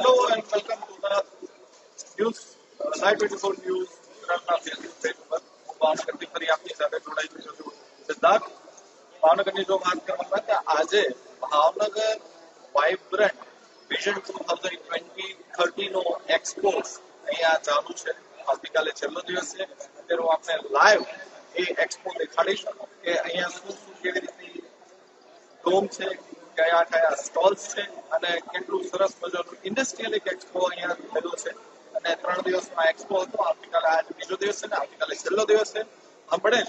Hello and welcome to the news, uh, Live 24 News. ગુજરાતના Facebook page પર હું ભાવનગરથી ફરી આપની સાથે જોડાઈ ગયો છું. સિદ્ધાર્થ ભાવનગરની જો વાત કરવામાં તો આજે Bhavnagar vibrant vision two thousand twenty થર્ટીનો expo અહીંયા ચાલુ છે. આવતીકાલે છેલ્લો દિવસ છે. અત્યારે હું આપને લાઈવ એ એક્સપો દેખાડીશ કે અહીંયા શું શું કેવી રીતની ડોમ છે કયા કયા સ્ટોલ્સ છે અને કેટલું સરસ મજાનું ઇન્ડસ્ટ્રીયલ એક એક્સપો અહીંયા થયેલો છે. અને ત્રણ દિવસમાં એક્સપો હતો. આવતીકાલે આજ બીજો દિવસ છે ને, આવતીકાલે છેલ્લો દિવસ છે. હમણે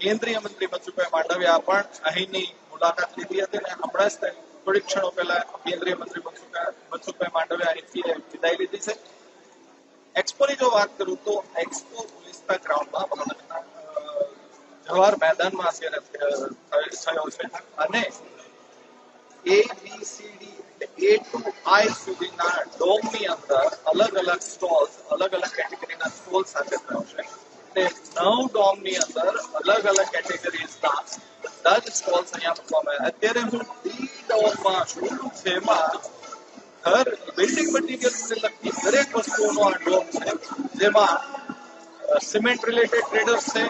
કેન્દ્રીય મંત્રી મનસુખભાઈ માંડવિયા પણ અહીંની મુલાકાત લીધી હતી અને હમણાં જ થોડીક ક્ષણો પહેલા કેન્દ્રીય મંત્રી મનસુખભાઈ માંડવિયા અહીંથી વિદાય લીધી છે. એક્સપોની જો વાત કરું તો એક્સપો પોલીસના ગ્રાઉન્ડમાં ભાવનગરના જવાહર મેદાનમાં થયો છે. અને A B C D A to I સુધીના ડોમની અંદર અલગ અલગ સ્ટોલ્સ, અલગ અલગ કેટેગરીના સ્ટોલ સાથે છે. અને નવ ડોમની અંદર અલગ અલગ કેટેગરીઝના બધા સ્ટોલ્સ અહીંયા મૂકવામાં અત્યારે હું ડી ડોમમાં છું. જેમાં ઘર બિલ્ડિંગ મટીરિયલ્સને લગતી દરેક વસ્તુઓનો આ ડોમ છે. જેમાં સિમેન્ટ રિલેટેડ ટ્રેડર્સ છે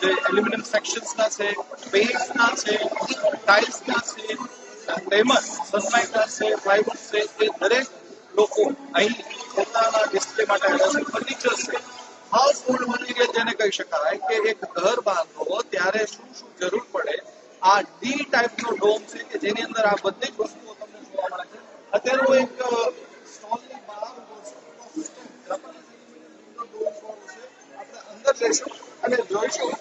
જે એલ્યુમિનિયમ સેક્શન્સના છે પેઇન્ટ્સના છે ટાઇલ્સના તેમજ સનમાઇકના છે, પ્લાયવુડ છે, એ દરેક લોકો અહીં પોતાના ડિસ્પ્લે માટે આવ્યા છે. ફર્નિચર છે. હાઉસ હોલ્ડ મટીરિયલ જેને કહી શકાય કે એક ઘર બાંધો ત્યારે શું શું જરૂર પડે? આ ડી ટાઈપનો ડોમ છે કે જેની અંદર આ બધી જ વસ્તુઓ તમને જોવા મળે છે. અત્યારે હું એક સ્ટોલની બહાર ઊભો છું. અંદર જઈશું અને જોઈશું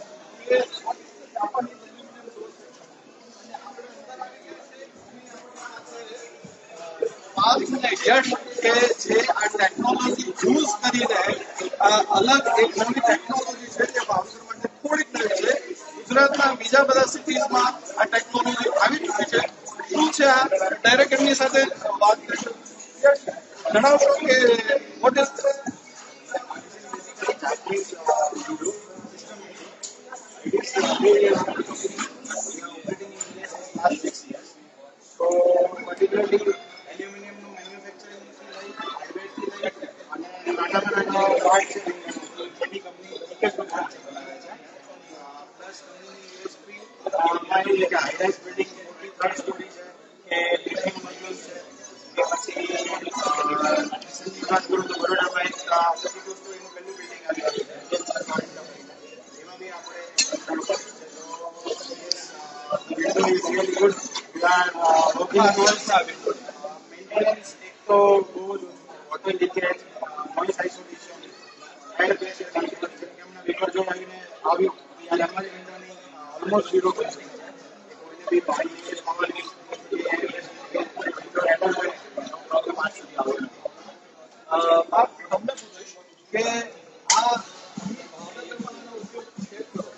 યુઝ કરીને અલગ એક નવી ટેકનોલોજી છે જે ભાવનગર માટે થોડીક નવી છે. ગુજરાતના બીજા બધા સિટીઝમાં આ ટેકનોલોજી આવી ચૂકી છે. શું છે આ? ડાયરેક્ટ એમની સાથે વાત કરીશું જણાવશો કે અને નાના નાના છે એની કંપની એક જ દુકાનથી છે પ્લસ કંપનીની યુએસપી અમારી જે હાઈરાઇઝ બિલ્ડિંગ મોટી ત્રણ સ્ટોરી છે કે બિલ્ડિંગ મજબૂત છે કે પછી રિસન્ટલી વાત કરું તો બરોડામાં એક થર્ટી ટુ સ્ટોરીનું પહેલું બિલ્ડિંગ આવી એમાં બી આપણે is really good. We are uh, working towards uh, એક તો બહુ જ water leakage noise isolation air pressure જેમ કે હમણાં વિકર જો લઈને આવ્યો ત્યારે અમારી વિન્ડોની ઓલમોસ્ટ ઝીરો કરી છે કોઈને બી પાણી લીકેજ થવાની કે એર પ્રેશર વિન્ડો એટર હોય પ્રોબ્લેમ આ સુધી આવે આપ તમને પૂછીશ કે આ ભાવનગરમાં આનો ઉપયોગ છે ખરો?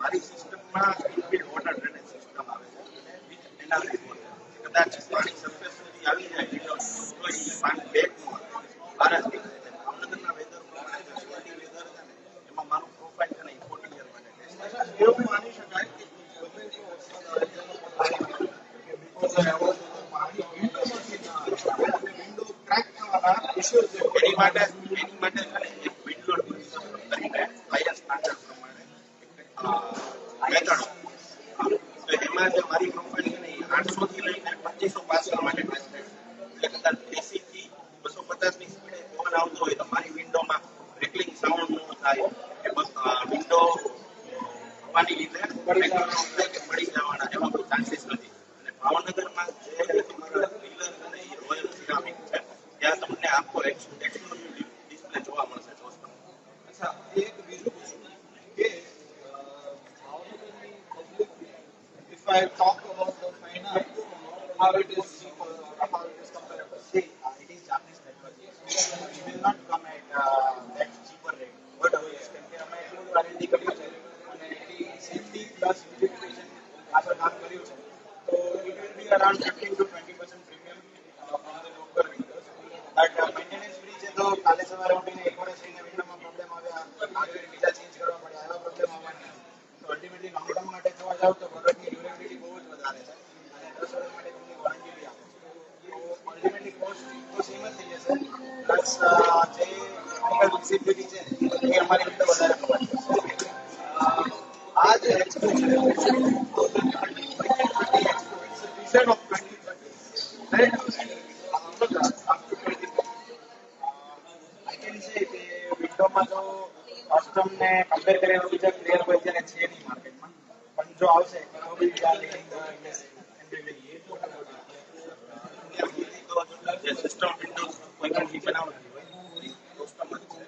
મારી સિસ્ટમમાં ઇનબિલ્ટ વોટર ડ્રેનેજ સિસ્ટમ આવે છે એના લીધે કદાચ પાણી સરફેસ સુધી આવી જાય તો પાણી બેક બારા ભાવનગરના વેધર પ્રમાણે વેધર એમાં મારું પ્રોફાઇલ છે ને એ ફોર્ટી યર માટે એવું માની શકાય કે અને એની માટે એની માટે છે ને એક વિન્ડો ટુરિઝમ કરીને આઈએસ સ્ટાન્ડર્ડ પ્રમાણે મેથડ તો એમાં જે મારી પ્રોફાઇલ છે ને એ આઠસો થી લઈને પચીસો પાસા માટે ટેસ્ટ એટલે કદાચ એસી થી બસો પચાસની સ્પીડે પવન આવતો હોય તો મારી વિન્ડોમાં રેકલિંગ સાઉન્ડ ન થાય કે વિન્ડો હવાની લીધે પડી જવાના એવા કોઈ ચાન્સીસ નથી અને ભાવનગરમાં જે તમારા પિલર અને એ રોયલ સિરામિક છે ત્યાં તમને આખો એક્સક્લુઝિવ ડિસ્પ્લે જોવા મળશે જોસ્તો અચ્છા એક બીજું પૂછું કે અ, ભાવનગરની public if I talk about the finance how it is cheaper or how it is comparable See, uh, it is Japanese method. But maintenance free છે તો કાલે સવારે ઉઠીને એક વર્ષ રહીને વિન્ડોમાં પ્રોબ્લેમ આવ્યા આગળ બીજા ચેન્જ કરવા પડ્યા એવા પ્રોબ્લેમ આવવાના તો લોંગ માટે જોવા જાવ તો પ્રોડક્ટની ડ્યુરેબિલિટી બહુ જ વધારે છે. અને દસ વર્ષ માટે તમને વોરંટી આપે છે. તો અલ્ટિમેટલી કોસ્ટ તો સેમ જ થઈ જશે. પ્લસ જે ટેકનિકલ વિઝિબિલિટી છે એ અમારી રીતે વધારે આ જે એક્સપો છે vision of 2030 where do you see Ahmedabad after 2030 I can say કે વિન્ડોમાં તો કસ્ટમ ને કમ્પેર કરીને બીજા પ્લેયર કોઈ અત્યારે છે નહીં માર્કેટમાં પણ જો આવશે તો બી જે સિસ્ટમ વિન્ડોઝ કોઈ પણ ઈ બનાવવાની હોય એ સિસ્ટમ જ છે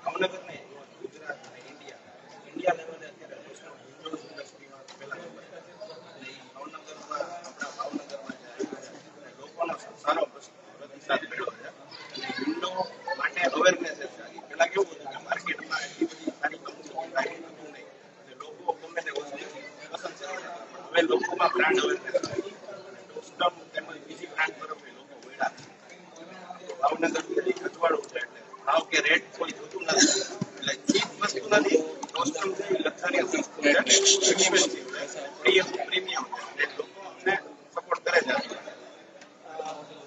ભાવનગર ને ગુજરાત અને ઇન્ડિયા ઇન્ડિયા લેવલે અત્યારે સિસ્ટમ વિન્ડોઝ ઇન્ડસ્ટ્રીમાં પહેલા નંબર છે. એટલે ઈ ભાવનગરમાં આપણા ભાવનગરમાં જે આવ્યું છે અને લોકોનો સારો પ્રતિસાદ મળ્યો છે અને વિન્ડો માટે અવેરનેસ છે ઈ પહેલા કેવું હતું કે માર્કેટમાં એટલી બધી સારી કંપનીઓ કાંઈ હતું નહીં અને લોકો ગમે તે વસ્તુ પસંદ કરતા હતા. હવે લોકોમાં બ્રાન્ડ અવેરનેસ આવી અને સિસ્ટમ તેમજ બીજી બ્રાન્ડ તરફ એ લોકો વળ્યા છે. ભાવનગર સુધી અજવાળું છે એટલે ભાવ કે રેટ કોઈ જોતું નથી એટલે ચીપ વસ્તુ નથી કોસ્ટમ છે લક્ઝરિયસ વસ્તુ છે એક્સપેન્સિવ છે પ્રીમિયમ પ્રીમિયમ છે એટલે લોકો અમને સપોર્ટ કરે છે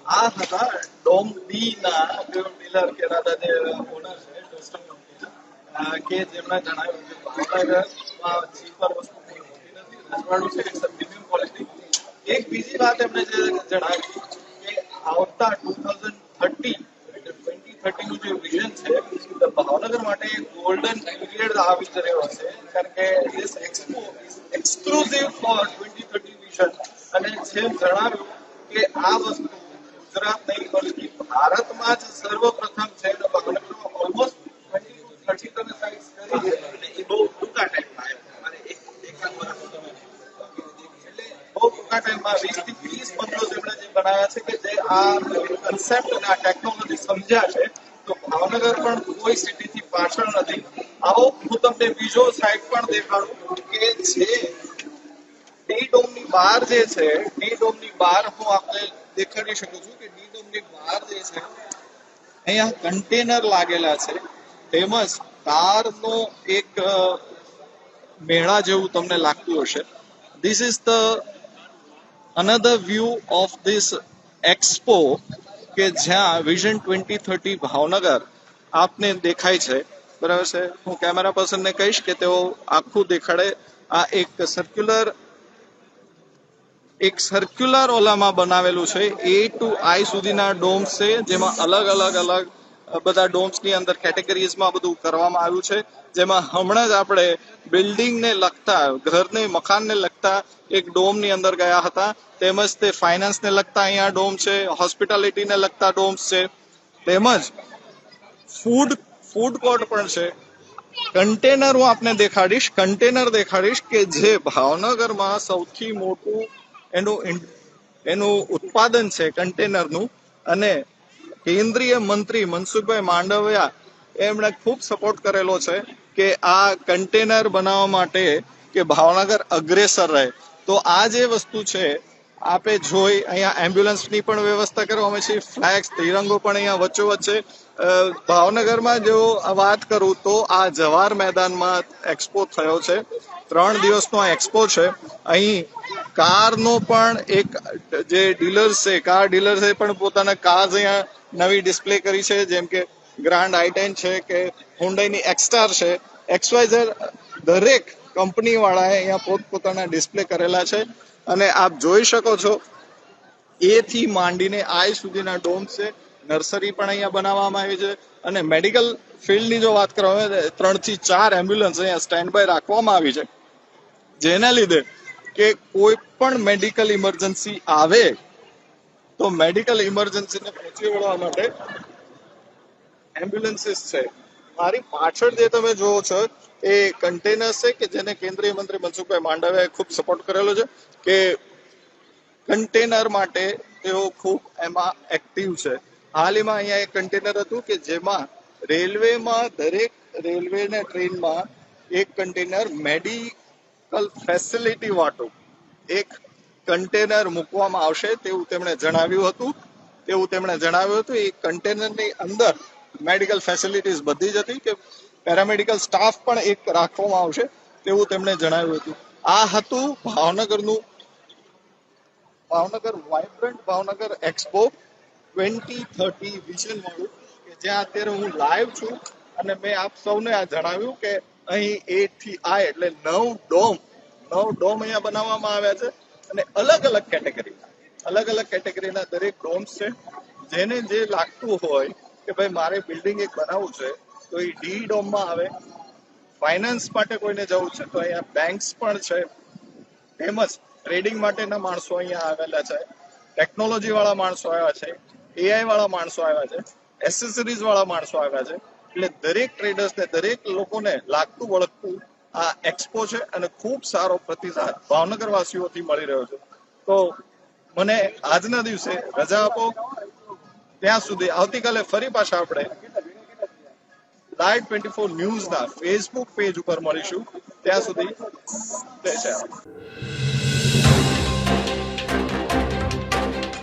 આ હતા ડોમ ડી ના ડીલર કે દાદા જે ઓનર છે કસ્ટમ કંપનીના કે જેમણે જણાવ્યું કે ભાવનગરમાં ચીપર વસ્તુ કોઈ હોતી નથી રજવાડું છે ઇટ્સ પ્રીમિયમ ક્વોલિટી એક બીજી વાત એમણે જે જણાવી કે આવતા ટુ થાઉઝન્ડ થર્ટી ટ્વેન્ટી થર્ટીનું જે વિઝન છે ભાવનગર માટે ગોલ્ડન પીરિયડ આવી જ રહ્યો છે કારણ કે this expo exclusive for twenty thirty vision અને જેમ જણાવ્યું કે આ વસ્તુ ગુજરાત નહીં બલ્કિ ભારતમાં જ સર્વપ્રથમ છે અને ભાવનગરમાં ઓલમોસ્ટ ટ્વેન્ટી થર્ટી તમે સાઇઝ કરી છે. એ બહુ ટૂંકા ટાઈમમાં આવ્યો મારે એક એકાદ વર્ષ તમે એટલે બહુ ટૂંકા ટાઈમમાં વીસથી ત્રીસ બંગલોઝ એમણે જે બનાવ્યા છે કે જે આ કન્સેપ્ટ અને આ ટેકનોલોજી સમજ્યા છે, તો ભાવનગર પણ કોઈ સિટીથી પાછળ નથી. આવો હું તમને બીજો સાઈડ પણ દેખાડું કે જે ડી ડોમની બહાર જે છે ડી ડોમની બહાર હું આપણે દેખાડી શકું છું કે ડી ડોમની બહાર જે છે, અહીંયા કન્ટેનર લાગેલા છે. તેમજ કારનો એક મેળા જેવું તમને લાગતું હશે. This is the another view of this expo કે જ્યાં વિઝન ટ્વેન્ટી થર્ટી ભાવનગર આપને દેખાય છે. બરાબર છે? હું કેમેરા પર્સનને કહીશ કે તેઓ આખું દેખાડે. આ એક સર્ક્યુલર એક સર્ક્યુલર ઓલામાં બનાવેલું છે. એ ટુ આઈ સુધીના ડોમ્સ છે, જેમાં અલગ અલગ અલગ બધા ડોમ્સની અંદર કેટેગરીઝમાં બધું કરવામાં આવ્યું છે. જેમાં હમણાં જ આપણે બિલ્ડિંગને લગતા, ઘરને, મકાનને લગતા એક ડોમની અંદર ગયા હતા. તેમજ તે ફાઇનાન્સને લગતા અહીંયા ડોમ છે હોસ્પિટાલિટીને લગતા ડોમ્સ છે. તેમજ ફૂડ ફૂડ કોર્ટ પણ છે. કન્ટેનર હું આપને દેખાડીશ કન્ટેનર દેખાડીશ કે જે ભાવનગરમાં સૌથી મોટું એનું એનું ઉત્પાદન છે કન્ટેનરનું અને કેન્દ્રીય મંત્રી મનસુખભાઈ માંડવિયા એમણે ખૂબ સપોર્ટ કરેલો છે કે આ કન્ટેનર બનાવવા માટે કે ભાવનગર અગ્રેસર રહે. તો આ જે વસ્તુ છે, આપે જોઈ, અહીંયા એમ્બ્યુલન્સની પણ વ્યવસ્થા કરવામાં છે ફ્લેગ્સ ત્રિરંગો પણ અહીંયા વચ્ચોવચ્ચ છે. ભાવનગરમાં જો વાત કરું તો આ જવાહર મેદાનમાં એક્સપો થયો છે. ત્રણ દિવસનો આ એક્સપો છે. અહીં કારનો પણ એક જે ડીલર્સ છે કાર ડીલર્સ પણ પોતાના કાર્સ અહીંયા નવી ડિસ્પ્લે કરી છે, જેમ કે ગ્રાન્ડ આઈ ટેન છે, કે હુન્ડાઈની એક્સટાર છે. એક્સવાઇઝર દરેક કંપની વાળાએ અહીંયા પોતપોતાના ડિસ્પ્લે કરેલા છે. અને આપ જોઈ શકો છો, એ થી માંડીને આઈ સુધીના ડોમ્સ છે. નર્સરી પણ અહીંયા બનાવવામાં આવી છે. અને મેડિકલ ફિલ્ડની જો વાત કરવામાં આવે તો ત્રણથી ચાર એમ્બ્યુલન્સ અહીંયા સ્ટેન્ડ બાય રાખવામાં આવી છે. જેના લીધે કે કોઈ પણ મેડિકલ ઇમરજન્સી આવે તો મેડિકલ ઇમરજન્સીને પહોંચી વળવા માટે એમ્બ્યુલન્સીસ છે. મારી પાછળ જે તમે જોવો છો, એ કન્ટેનર્સ છે કે જેને કેન્દ્રીય મંત્રી મનસુખભાઈ માંડવિયાએ ખૂબ સપોર્ટ કરેલો છે કે કન્ટેનર માટે તેઓ ખૂબ એમાં એક્ટિવ છે. હાલમાં અહીંયા એક કન્ટેનર હતું કે જેમાં રેલવેમાં દરેક રેલવે ને ટ્રેનમાં એક કન્ટેનર મેડિકલ ફેસિલિટી વાટો. એક કન્ટેનર મૂકવામાં આવશે તેવું તેમણે જણાવ્યું હતું. તેવું તેમણે જણાવ્યું હતું. એ કન્ટેનરની અંદર મેડિકલ ફેસિલિટીઝ બધી જ હતી કે પેરામેડિકલ સ્ટાફ પણ એક રાખવામાં આવશે તેવું તેમણે જણાવ્યું હતું. આ હતું ભાવનગરનું Bhavnagar vibrant Bhavnagar expo twenty thirty vision વાળું, કે જ્યાં અત્યારે હું લાઈવ છું અને મેં આપ સૌને આ જણાવ્યું કે અહીં એ થી આ એટલે નવ ડોમ નવ ડોમ અહીંયા બનાવવામાં આવ્યા છે. અને અલગ અલગ કેટેગરી અલગ અલગ કેટેગરીના દરેક ડોમ્સ છે. જેને જે લાગતું હોય કે ભાઈ મારે બિલ્ડિંગ એક બનાવવું છે, તો એ ડી ડોમમાં આવે. ફાઇનાન્સ માટે કોઈને જવું છે, તો અહીંયા બેંક્સ પણ છે. તેમજ ટ્રેડિંગ માટેના માણસો અહીંયા આવેલા છે. ટેકનોલોજી વાળા માણસો આવ્યા છે એઆઈ વાળા માણસો આવ્યા છે એસેસરીઝ વાળા માણસો આવ્યા છે. એટલે દરેક ટ્રેડર્સને દરેક લોકોને લાગતું, વળગતું આ એક્સપો છે અને ખૂબ સારો પ્રતિસાદ ભાવનગર વાસીઓથી મળી રહ્યો છે. તો મને આજના દિવસે રજા આપો. ત્યાં સુધી આવતીકાલે ફરી પાછા આપણે લાઈવ ટ્વેન્ટી ફોર ન્યૂઝના ફેસબુક પેજ ઉપર મળીશું. ત્યાં સુધી જય શ્રી